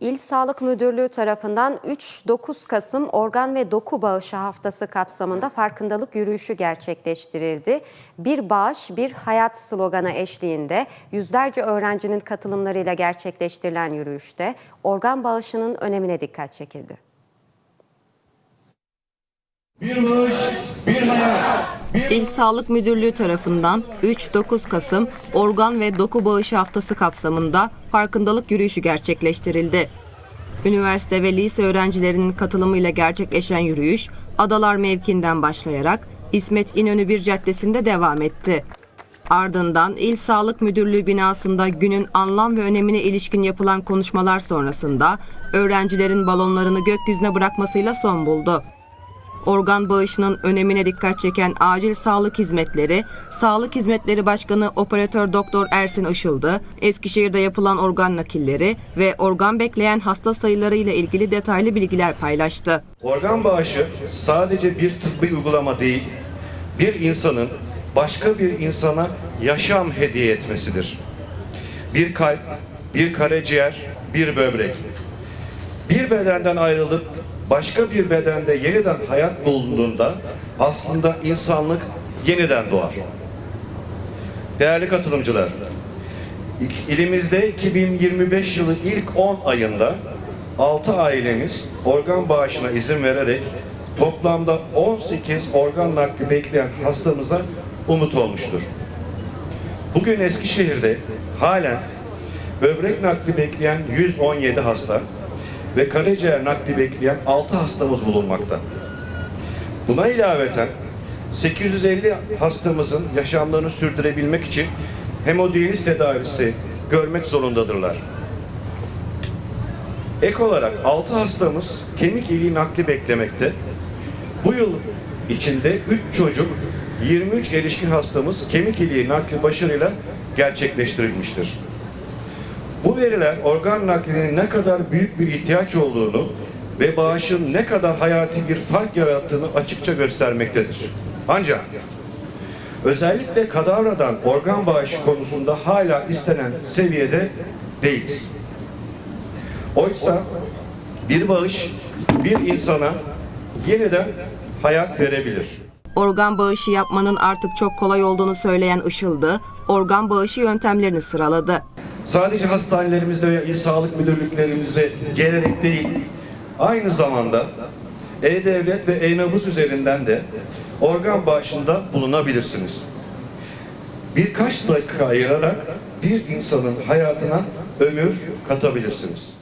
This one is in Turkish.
İl Sağlık Müdürlüğü tarafından 3-9 Kasım Organ ve Doku Bağışı Haftası kapsamında farkındalık yürüyüşü gerçekleştirildi. Bir bağış, bir hayat sloganı eşliğinde yüzlerce öğrencinin katılımlarıyla gerçekleştirilen yürüyüşte organ bağışının önemine dikkat çekildi. Bir bağış, bir hayat. İl Sağlık Müdürlüğü tarafından 3-9 Kasım Organ ve Doku Bağışı Haftası kapsamında farkındalık yürüyüşü gerçekleştirildi. Üniversite ve lise öğrencilerinin katılımıyla gerçekleşen yürüyüş, Adalar mevkiinden başlayarak İsmet İnönü bir caddesinde devam etti. Ardından İl Sağlık Müdürlüğü binasında günün anlam ve önemine ilişkin yapılan konuşmalar sonrasında öğrencilerin balonlarını gökyüzüne bırakmasıyla son buldu. Organ bağışının önemine dikkat çeken acil sağlık hizmetleri, Sağlık Hizmetleri Başkanı Operatör Doktor Ersin Işıldı, Eskişehir'de yapılan organ nakilleri ve organ bekleyen hasta sayıları ile ilgili detaylı bilgiler paylaştı. Organ bağışı sadece bir tıbbi uygulama değil, bir insanın başka bir insana yaşam hediye etmesidir. Bir kalp, bir karaciğer, bir böbrek. Bir bedenden ayrılıp başka bir bedende yeniden hayat bulunduğunda aslında insanlık yeniden doğar. Değerli katılımcılar, İlimizde 2025 yılı ilk 10 ayında 6 ailemiz organ bağışına izin vererek toplamda 18 organ nakli bekleyen hastamıza umut olmuştur. Bugün Eskişehir'de halen böbrek nakli bekleyen 117 hasta ve karaciğer nakli bekleyen 6 hastamız bulunmakta. Buna ilaveten 850 hastamızın yaşamlarını sürdürebilmek için hemodiyaliz tedavisi görmek zorundadırlar. Ek olarak 6 hastamız kemik iliği nakli beklemekte. Bu yıl içinde 3 çocuk, 23 erişkin hastamız kemik iliği nakli başarıyla gerçekleştirilmiştir. Bu veriler organ naklinin ne kadar büyük bir ihtiyaç olduğunu ve bağışın ne kadar hayati bir fark yarattığını açıkça göstermektedir. Ancak özellikle kadavradan organ bağışı konusunda hala istenen seviyede değiliz. Oysa bir bağış bir insana yeniden hayat verebilir. Organ bağışı yapmanın artık çok kolay olduğunu söyleyen Işıldı, organ bağışı yöntemlerini sıraladı. Sadece hastanelerimizde veya il sağlık müdürlüklerimizde gelerek değil, aynı zamanda E-Devlet ve E-Nabız üzerinden de organ bağışında bulunabilirsiniz. Birkaç dakika ayırarak bir insanın hayatına ömür katabilirsiniz.